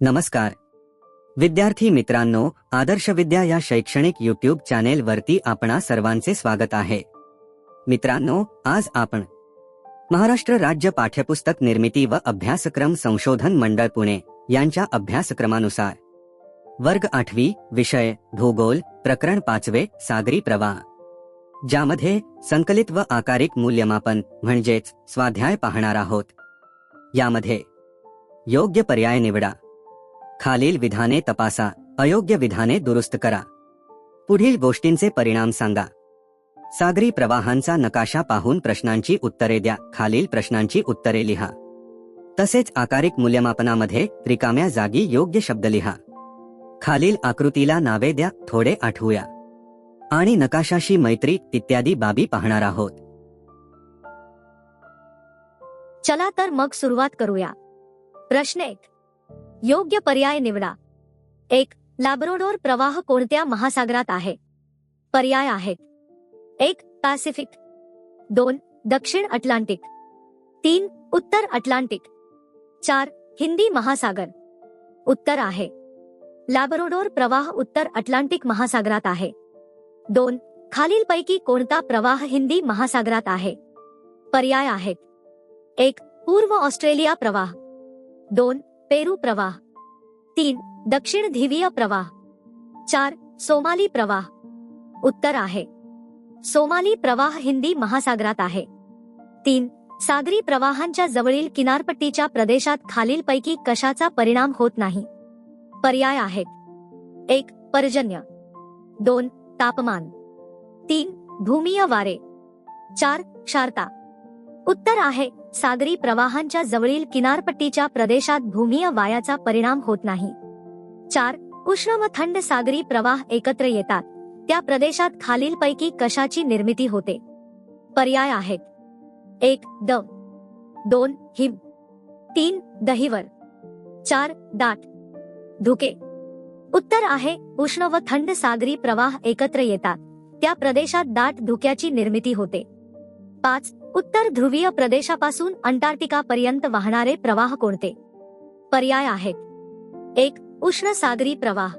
नमस्कार. विद्यार्थी मित्रांनो आदर्श विद्या या शैक्षणिक युट्यूब चॅनेल वरती आपणा सर्वांचे स्वागत आहे. मित्रांनो आज आपण महाराष्ट्र राज्य पाठ्यपुस्तक निर्मिती व अभ्यासक्रम संशोधन मंडळ पुणे यांच्या अभ्यासक्रमानुसार. वर्ग आठवी विषय भूगोल प्रकरण पाचवे सागरी प्रवाह. ज्यामध्ये संकलित व आकारिक मूल्यमापन म्हणजेच स्वाध्याय पाहणार आहोत. यामध्ये योग्य पर्याय निवडा. खालील विधाने तपासा अयोग्य विधाने दुरुस्त करा. पुढील गोष्टींचे परिणाम सांगा. सागरी प्रवाहांचा नकाशा पाहून प्रश्नांची उत्तरे द्या खालील प्रश्नांची उत्तरे लिहा. तसेच आकारिक मूल्यमापनामध्ये रिकाम्या जागी योग्य शब्द लिहा. खालील आकृतीला नावे द्या थोडे आठवूया. आणि नकाशाशी मैत्री इत्यादी बाबी पाहणार आहोत. चला तर मग सुरुवात करूया. प्रश्न एक. योग्य पर्याय निवडा. एक लॅब्रोडोर प्रवाह कोणत्या महासागरात आहे? पर्याय आहेत. एक पॅसिफिक. दोन दक्षिण अटलांटिक. तीन उत्तर अटलांटिक. चार हिंदी महासागर. उत्तर आहे. लॅबरोडोर प्रवाह उत्तर अटलांटिक महासागरात आहे. दोन खालीलपैकी कोणता प्रवाह हिंदी महासागरात आहे? पर्याय आहेत. एक पूर्व ऑस्ट्रेलिया प्रवाह. दोन पेरू प्रवाह. तीन दक्षिण धिवीय प्रवाह. चार सोमाली प्रवाह. उत्तर आहे. सोमाली प्रवाह हिंदी महासागरात आहे. तीन सागरी प्रवाहांच्या जवळील किनारपट्टीच्या प्रदेशात खालीलपैकी कशाचा परिणाम होत नाही? पर्याय आहेत. एक पर्जन्य. दोन तापमान. तीन भूमीय वारे. चार क्षारता. उत्तर आहे सागरी प्रवाहांच्या जवळील किनारपट्टीच्या प्रदेशात भूमीय वायाचा परिणाम होत नाही. चार उष्ण व थंड सागरी प्रवाह एकत्र येतात. त्या प्रदेशात खालीलपैकी कशाची निर्मिती होते? पर्याय आहेत. एक द. दोन हिम. तीन दहिवर. चार दाट. धुके. उत्तर आहे उष्ण व थंड सागरी प्रवाह एकत्र येतात. त्या प्रदेशात दाट धुक्याची निर्मिती होते. पाच उत्तर ध्रुवीय प्रदेशापासून अंटार्क्टिका पर्यंत वाहणारे प्रवाह कोणते? पर्याय आहेत. एक उष्ण सागरी प्रवाह.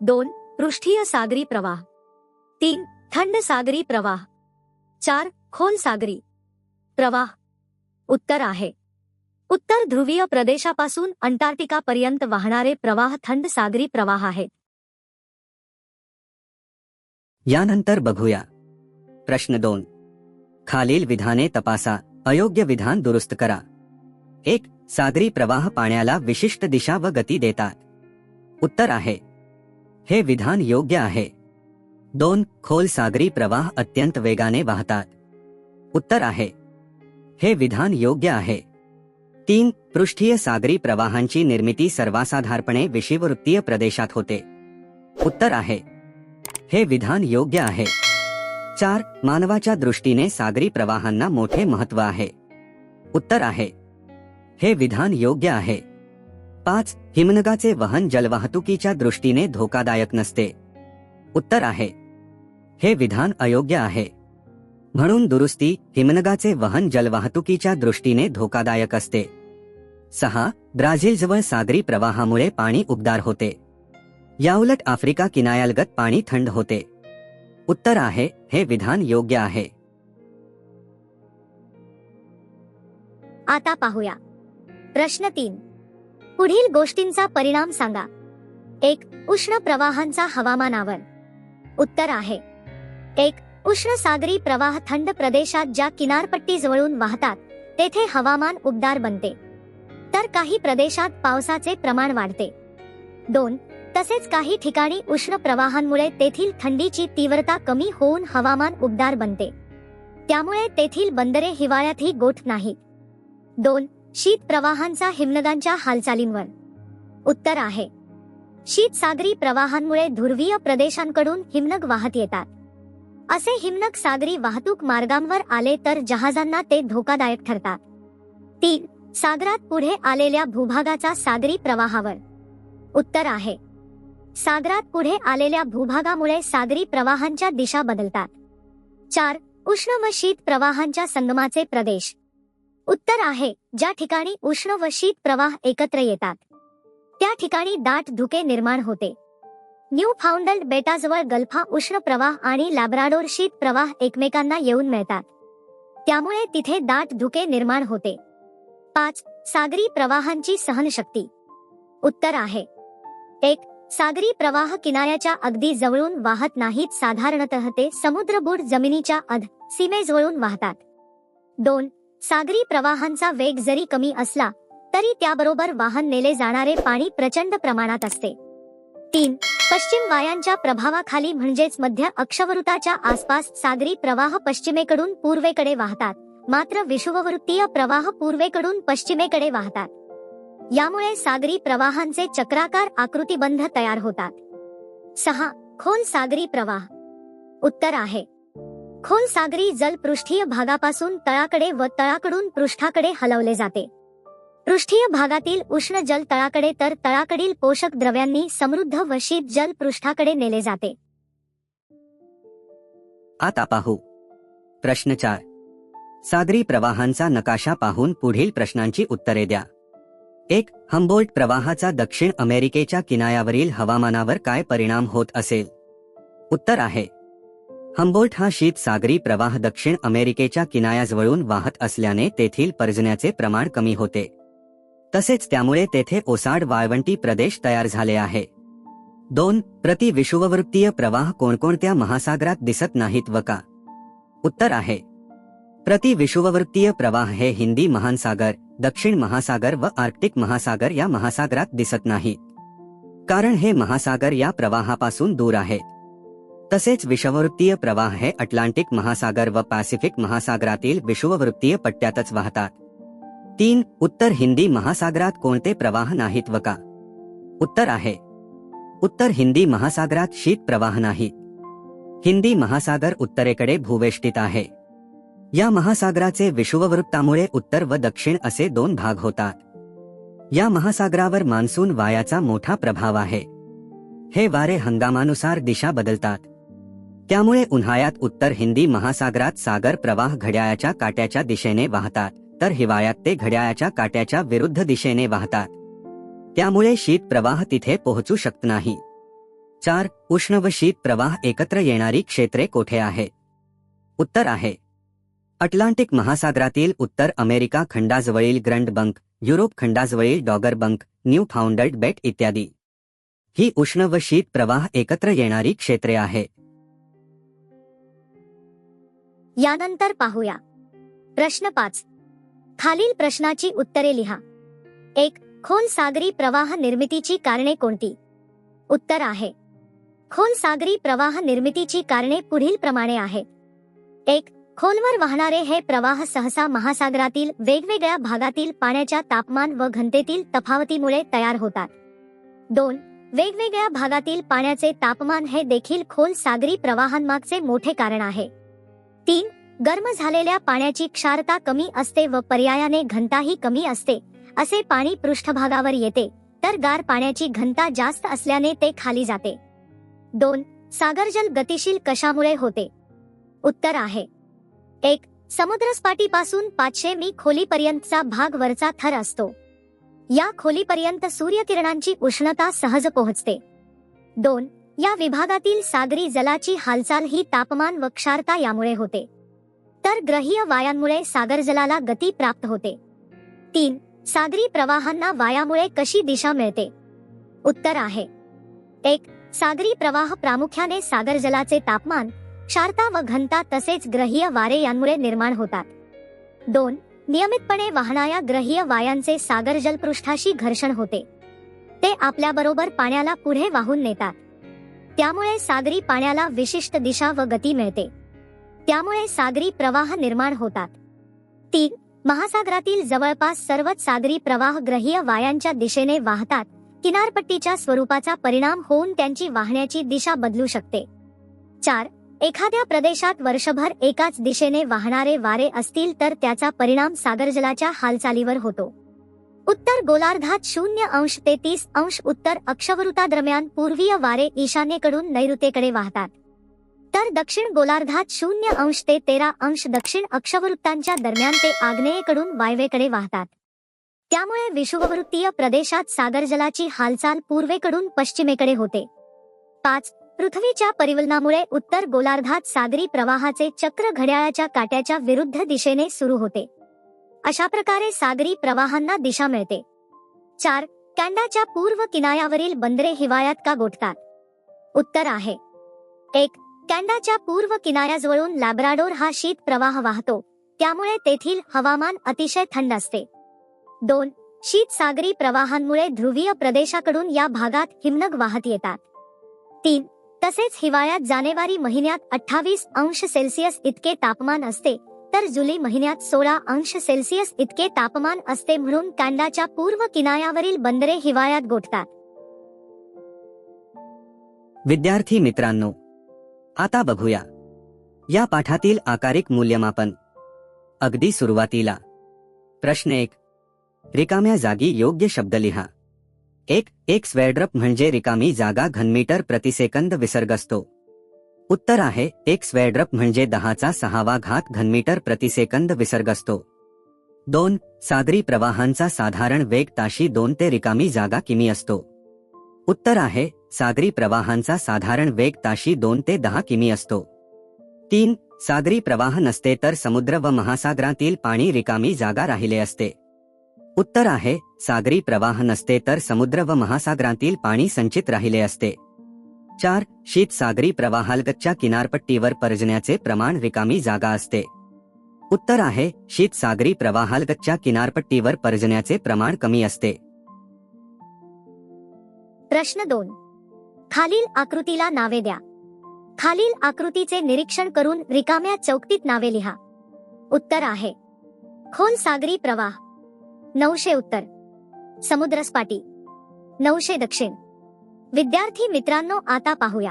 दोन पृष्ठीय सागरी प्रवाह. तीन थंड सागरी प्रवाह. चार खोल सागरी प्रवाह. उत्तर आहे. उत्तर ध्रुवीय प्रदेशापासून अंटार्क्टिका पर्यंत वाहणारे प्रवाह थंड सागरी प्रवाह आहेत यानंतर बघूया. प्रश्न दोन. खालील विधाने तपासा. अयोग्य विधान दुरुस्त करा. एक सागरी प्रवाह पाण्याला विशिष्ट दिशा व गती देतात. उत्तर आहे. हे विधान योग्य आहे. दोन खोल सागरी प्रवाह अत्यंत वेगाने वाहतात. उत्तर आहे. हे विधान योग्य आहे. तीन पृष्ठीय सागरी प्रवाहांची निर्मिती सर्वासाधारपणे विषुववृत्तीय प्रदेशात होते. उत्तर आहे. हे विधान योग्य आहे. चार मानवाच्या दृष्टीने सागरी प्रवाहांना मोठे महत्त्व आहे. उत्तर आहे. हे विधान योग्य आहे. पाच हिमनगाचे वहन जलवाहतुकीच्या दृष्टीने धोकादायक नसते. उत्तर आहे. हे विधान अयोग्य आहे. म्हणून दुरुस्ती हिमनगाचे वहन जलवाहतुकीच्या दृष्टीने धोकादायक असते. सहा ब्राझीलजवळ सागरी प्रवाहामुळे पाणी उबदार होते. याउलट आफ्रिका किनायालगत पाणी थंड होते. उत्तर आहे हे विधान योग्य आहे. आता पाहूया. प्रश्न तीन. पुढील गोष्टींचा परिणाम सांगा. एक उष्ण प्रवाहांचा हवामानावर उत्तर आहे. एक उष्ण सागरी प्रवाह थंड प्रदेशात ज्या किनारपट्टी जवळून वाहतात तेथे हवामान उबदार बनते. तर काही प्रदेशात पावसाचे प्रमाण वाढते. दोन तसेच काही ठिकाणी उष्ण प्रवाहांमुळे तेथील थंडीची तीव्रता कमी होऊन हवामान उबदार बनते. त्यामुळे तेथील बंदरे हिवाळ्यातही गोठ नाहीत दोन शीत प्रवाहांचा हिमनगांच्या हालचालींवर. उत्तर आहे. शीत सागरी प्रवाहांमुळे ध्रुवीय प्रदेशांकडून हिमनग वाहत येतात. असे हिमनग सागरी वाहतूक मार्गांवर आले तर जहाजांना ते धोकादायक ठरतात. तीन सागरात पुढे आलेल्या भूभागाचा सागरी प्रवाहावर. उत्तर आहे. सागरात पुढे आलेल्या भूभागामुळे सागरी प्रवाहांच्या दिशा बदलतात. चार उष्ण व शीत प्रवाहांच्या संगमाचे प्रदेश. उत्तर आहे ज्या ठिकाणी उष्ण व शीत प्रवाह एकत्र येतात. त्या ठिकाणी दाट धुके निर्माण होते. न्यू फाउंडल्ड बेटाजवळ गल्फा उष्ण प्रवाह आणि लॅब्राडोर शीत प्रवाह एकमेकांना येऊन मिळतात. त्यामुळे तिथे दाट धुके निर्माण होते. पाच सागरी प्रवाहांची सहनशक्ती. उत्तर आहे. एक सागरी प्रवाह किनाऱ्याच्या अगदी जवळून वाहत नाहीत साधारणतः ते समुद्रबुड जमिनीच्या अध सीमेजवळून वाहतात. दोन सागरी प्रवाहांचा वेग जरी कमी असला तरी त्याबरोबर वाहन नेले जाणारे पाणी प्रचंड प्रमाणात असते. तीन पश्चिम वायांच्या प्रभावाखाली म्हणजेच मध्य अक्षवृताच्या आसपास सागरी प्रवाह पश्चिमेकडून पूर्वेकडे वाहतात मात्र विषुववृत्तीय प्रवाह पूर्वेकडून पश्चिमेकडे वाहतात. यामुळे सागरी प्रवाहांचे चक्राकार आकृतीबंध तयार होतात. सहा खोल सागरी प्रवाह. उत्तर आहे. खोल सागरी जल पृष्ठीय भागापासून तळाकडे व तळाकडून पृष्ठाकडे हलवले जाते. पृष्ठीय भागातील उष्ण जल तळाकडे तर तळाकडील पोषक द्रव्यांनी समृद्ध व शीत जल पृष्ठाकडे नेले जाते. आता पाहू. प्रश्न चार. सागरी प्रवाहांचा नकाशा पाहून पुढील प्रश्नांची उत्तरे द्या. एक हंबोल्ट प्रवाहाचा दक्षिण अमेरिकेच्या किनाऱ्यावरील हवामानावर काय परिणाम होत असेल? उत्तर आहे. हंबोल्ट हा शीत सागरी प्रवाह दक्षिण अमेरिकेच्या किनाऱ्याजवळून वाहत असल्याने तेथील पर्जन्याचे प्रमाण कमी होते. तसेच त्यामुळे तेथे ओसाड वाळवंटी प्रदेश तयार झाले आहे. दोन प्रति विषुववृत्तीय प्रवाह कोणकोणत्या महासागरात दिसत नाहीत व का? उत्तर आहे. प्रति विषुववृत्तीय प्रवाह हे हिंदी महासागर दक्षिण महासागर व आर्क्टिक महासागर या महासागरात दिसत नाहीत कारण हे महासागर या प्रवाहापासून दूर आहे. तसेच विषववृत्तीय प्रवाह हे अटलांटिक महासागर व पॅसिफिक महासागरातील विषुववृत्तीय पट्ट्यातच वाहतात. तीन उत्तर हिंदी महासागरात कोणते प्रवाह नाहीत व का? उत्तर आहे. उत्तर हिंदी महासागरात शीत प्रवाह नाहीत हिंदी महासागर उत्तरेकडे भूवेष्टित आहे. या महासागराचे विषुववृत्तामुळे उत्तर व दक्षिण असे दोन भाग होतात. या महासागरावर मान्सून वायाचा मोठा प्रभाव आहे. हे वारे हंगामानुसार दिशा बदलतात. त्यामुळे उन्हाळ्यात उत्तर हिंदी महासागरात सागर प्रवाह घड्याळाच्या काट्याच्या दिशेने वाहतात तर हिवाळ्यात ते घड्याळाच्या काट्याच्या विरुद्ध दिशेने वाहतात. त्यामुळे शीत प्रवाह तिथे पोहोचू शकत नाही. चार उष्ण व शीत प्रवाह एकत्र येणारी क्षेत्रे कोठे आहे उत्तर आहे. अटलांटिक महासागरातील उत्तर अमेरिका खंडाजवळील ग्रंड बंक युरोप खंडाजवळील डॉगर बंक न्यू फाउंडर्ड बेट इत्यादी. ही उष्ण व शीत प्रवाह एकत्र येणारी क्षेत्रे आहे. यानंतर पाहूया. प्रश्न पाच. खालील प्रश्नाची उत्तरे लिहा. एक खोल सागरी प्रवाह निर्मितीची कारणे कोणती? उत्तर आहे. खोल सागरी प्रवाह निर्मितीची कारणे पुढील प्रमाणे आहेत. एक खोलवर वाहणारे हे प्रवाह सहसा महासागरातील वेगवेगळ्या भागातील पाण्याच्या तापमान व घनतेतील तफावतीमुळे तयार होतात. दोन वेगवेगळ्या भागातील पाण्याचे तापमान हे देखील खोल सागरी प्रवाहांमागचे मोठे कारण आहे. तीन गर्म झालेल्या पाण्याची क्षारता कमी असते व पर्यायाने घनताही कमी असते असे पाणी पृष्ठभागावर येते तर गार पाण्याची घनता जास्त असल्याने ते खाली जाते. दोन सागरजल गतिशील कशामुळे होते? उत्तर आहे. एक समुद्रसपाटीपासून पाचशे मी खोलीपर्यंतचा भाग वरचा थर असतो. या खोलीपर्यंत सूर्यकिरणांची उष्णता सहज पोहोचते. दोन या विभागातील सागरी जलाची हालचाल ही तापमान व क्षारता यामुळे होते. तर ग्रहीय वायांमुळे सागर जलाला गती प्राप्त होते. तीन सागरी प्रवाहांना वायामुळे कशी दिशा मिळते? उत्तर आहे. एक सागरी प्रवाह प्रामुख्याने सागर जलाचे तापमान क्षारता व घनता तसेच ग्रहीय वारे यांमुळे निर्माण होतात. दोन नियमितपणे वाहणाऱ्या ग्रहीय वायांचे सागर जलपृष्ठाशी घर्षण होते. ते आपल्याबरोबर पाण्याला पुढे वाहून नेतात. त्यामुळे सागरी पाण्याला विशिष्ट दिशा व गती मिळते. त्यामुळे सागरी प्रवाह निर्माण होतात. तीन महासागरातील जवळपास सर्वच सागरी प्रवाह ग्रहीय वायांच्या दिशेने वाहतात. किनारपट्टीच्या स्वरूपाचा परिणाम होऊन त्यांची वाहण्याची दिशा बदलू शकते. चार एखाद्या प्रदेशात वर्षभर एकाच दिशेने वाहणारे वारे असतील तर त्याचा परिणाम सागरजलाच्या हालचालीवर होतो. उत्तर गोलार्धात शून्य अंश ते तीस अंश उत्तर अक्षवृतादरम्यान पूर्वीय वारे ईशान्येकडून नैऋत्येकडे वाहतात. तर दक्षिण गोलार्धात शून्य अंश ते तेरा अंश दक्षिण अक्षवृत्तांच्या दरम्यान ते आग्नेयेकडून वायव्येकडे वाहतात. त्यामुळे विषुववृत्तीय प्रदेशात सागरजलाची हालचाल पूर्वेकडून पश्चिमेकडे होते. पाच पृथ्वीच्या परिवलनामुळे उत्तर गोलार्धात सागरी प्रवाहाचे चक्र घड्याळाच्या काट्याच्या विरुद्ध दिशेने सुरू होते. अशा प्रकारे सागरी प्रवाहांना दिशा मिळते. चार कॅन्डाच्या पूर्व किनाऱ्यावरील बंदरे हिवाळ्यात का गोठतात? उत्तर आहे. एक कॅन्डाच्या पूर्व किनाऱ्याजवळून लॅब्राडोर हा शीत प्रवाह वाहतो त्यामुळे तेथील हवामान अतिशय थंड असते. दोन शीत सागरी प्रवाहांमुळे ध्रुवीय प्रदेशाकडून या भागात हिमनग वाहत येतात. तीन तसेच हिवाळ्यात जानेवारी महिन्यात अठ्ठावीस अंश सेल्सिअस इतके तापमान असते तर जुलै महिन्यात सोळा अंश सेल्सिअस इतके तापमान असते म्हणून कॅनडाच्या पूर्व किनाऱ्यावरील बंदरे हिवाळ्यात गोठतात. विद्यार्थी मित्रांनो आता बघूया. या पाठातील आकारिक मूल्यमापन. अगदी सुरुवातीला. प्रश्न एक. रिकाम्या जागी योग्य शब्द लिहा. एक एक स्वेड्रप म्हणजे रिकामी जागा घनमीटर प्रतिसेकंद विसर्ग असतो उत्तर आहे एक स्वेड्रप म्हणजे दहाचा सहावा घात घनमीटर प्रतिसेकंद विसर्ग असतो दोन सागरी प्रवाहांचा साधारण वेग ताशी दोन ते रिकामी जागा किमी असतो. उत्तर आहे सागरी प्रवाहांचा साधारण वेग ताशी दोन ते दहा किमी असतो. तीन सागरी प्रवाह नसते तर समुद्र व महासागरातील पाणी रिकामी जागा राहिले असते. उत्तर आहे सागरी प्रवाह नसते तर समुद्र व महासागरातील पाणी संचित राहिले असते. चार शीत सागरी प्रवाहालगतच्या किनारपट्टीवर पर्जण्याचे प्रमाण रिकामी जागा असते. उत्तर आहे शीत सागरी प्रवाहालगतच्या किनारपट्टीवर पर्जण्याचे प्रमाण कमी असते. प्रश्न दोन. खालील आकृतीला नावे द्या. खालील आकृतीचे निरीक्षण करून रिकाम्या चौकटीत नावे लिहा. उत्तर आहे. खोल सागरी प्रवाह. नऊशे उत्तर. समुद्रसपाटी. नऊशे दक्षिण. विद्यार्थी मित्रांनो, आता पाहूया.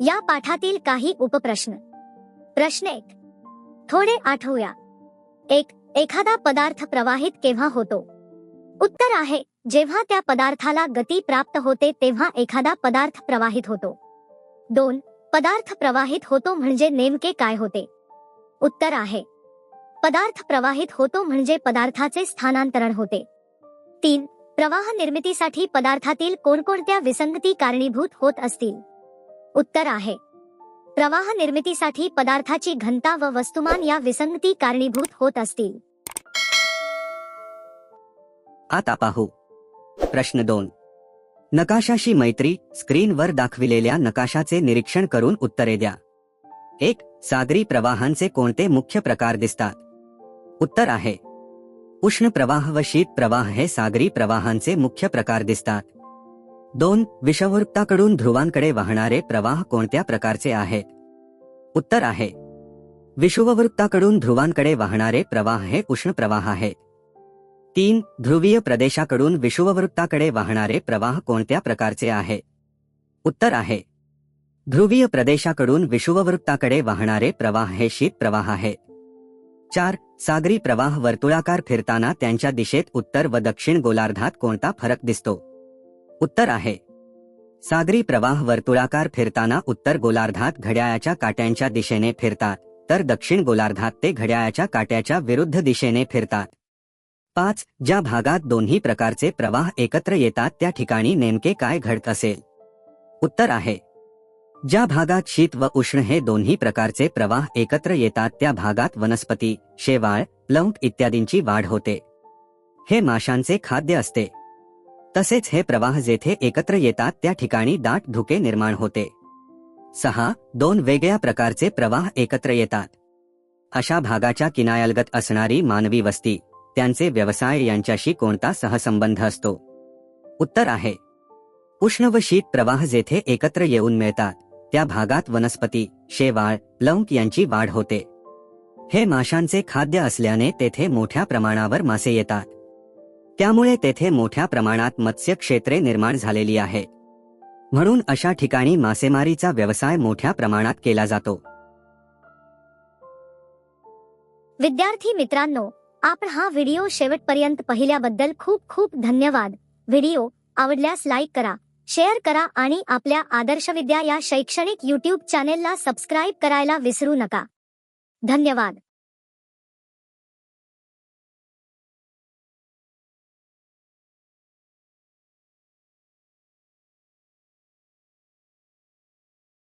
या पाठातील काही उपप्रश्न. प्रश्न एक. थोडे आठवूया. एक, एखादा पदार्थ प्रवाहित केव्हा होतो? उत्तर आहे, जेव्हा त्या पदार्थाला गती प्राप्त होते, तेव्हा एखादा पदार्थ प्रवाहित होतो. दोन, पदार्थ प्रवाहित होतो म्हणजे नेमके काय होते? उत्तर आहे पदार्थ प्रवाहित होतो म्हणजे पदार्थाचे स्थानांतरण होते. तीन प्रवाह निर्मितीसाठी पदार्थातील कोणकोणत्या विसंगती कारणीभूत होत असतील? उत्तर आहे. प्रवाह निर्मितीसाठी पदार्थाची घनता व वस्तुमान या विसंगती कारणीभूत होत असतील. आता पाहू. प्रश्न दोन. नकाशाशी मैत्री स्क्रीनवर दाखविलेल्या नकाशाचे निरीक्षण करून उत्तरे द्या. एक सागरी प्रवाहांचे कोणते मुख्य प्रकार दिसतात? उत्तर आहे. उष्ण प्रवाह व शीत प्रवाह हे सागरी प्रवाहांचे मुख्य प्रकार दिसतात. दोन विषववृत्ताकडून ध्रुवांकडे वाहणारे प्रवाह कोणत्या प्रकारचे आहेत? उत्तर आहे. विषुववृत्ताकडून ध्रुवांकडे वाहणारे प्रवाह हे उष्ण प्रवाह आहेत तीन ध्रुवीय प्रदेशाकडून विषुववृत्ताकडे वाहणारे प्रवाह कोणत्या प्रकारचे आहे? उत्तर आहे. ध्रुवीय प्रदेशाकडून विषुववृत्ताकडे वाहणारे प्रवाह हे शीत प्रवाह आहे. चार सागरी प्रवाह वर्तुळाकार फिरताना त्यांच्या दिशेत उत्तर व दक्षिण गोलार्धात कोणता फरक दिसतो? उत्तर आहे. सागरी प्रवाह वर्तुळाकार फिरताना उत्तर गोलार्धात घड्याळाच्या काट्यांच्या दिशेने फिरतात तर दक्षिण गोलार्धात ते घड्याळाच्या काट्याच्या विरुद्ध दिशेने फिरतात. पाच ज्या भागात दोन्ही प्रकारचे प्रवाह एकत्र येतात त्या ठिकाणी नेमके काय घडत असेल? उत्तर आहे. ज्या भागात शीत व उष्ण हे दोन्ही प्रकारचे प्रवाह एकत्र येतात त्या भागात वनस्पती शेवाळ लवंग इत्यादींची वाढ होते. हे माशांचे खाद्य असते. तसेच हे प्रवाह जेथे एकत्र येतात त्या ठिकाणी दाट धुके निर्माण होते. सहा दोन वेगळ्या प्रकारचे प्रवाह एकत्र येतात. अशा भागाच्या किनायालगत असणारी मानवी वस्ती त्यांचे व्यवसाय यांच्याशी कोणता सहसंबंध असतो? उत्तर आहे. उष्ण व शीत प्रवाह जेथे एकत्र येऊन मिळतात त्या भागात वनस्पती शेवाळ लवंक यांची वाढ होते. हे माशांचे खाद्य असल्याने तेथे मोठ्या प्रमाणावर मासे येतात. त्यामुळे तेथे मोठ्या प्रमाणात मत्स्य क्षेत्रे निर्माण झालेली आहे. म्हणून अशा ठिकाणी मासेमारीचा व्यवसाय मोठ्या प्रमाणात केला जातो. विद्यार्थी मित्रांनो आपण हा व्हिडिओ शेवटपर्यंत पाहिल्याबद्दल खूप खूप धन्यवाद. व्हिडिओ आवडल्यास लाईक करा शेअर करा आणि आपल्या आदर्श विद्या या शैक्षणिक यूट्यूब चॅनेलला सबस्क्राईब करायला विसरू नका. धन्यवाद.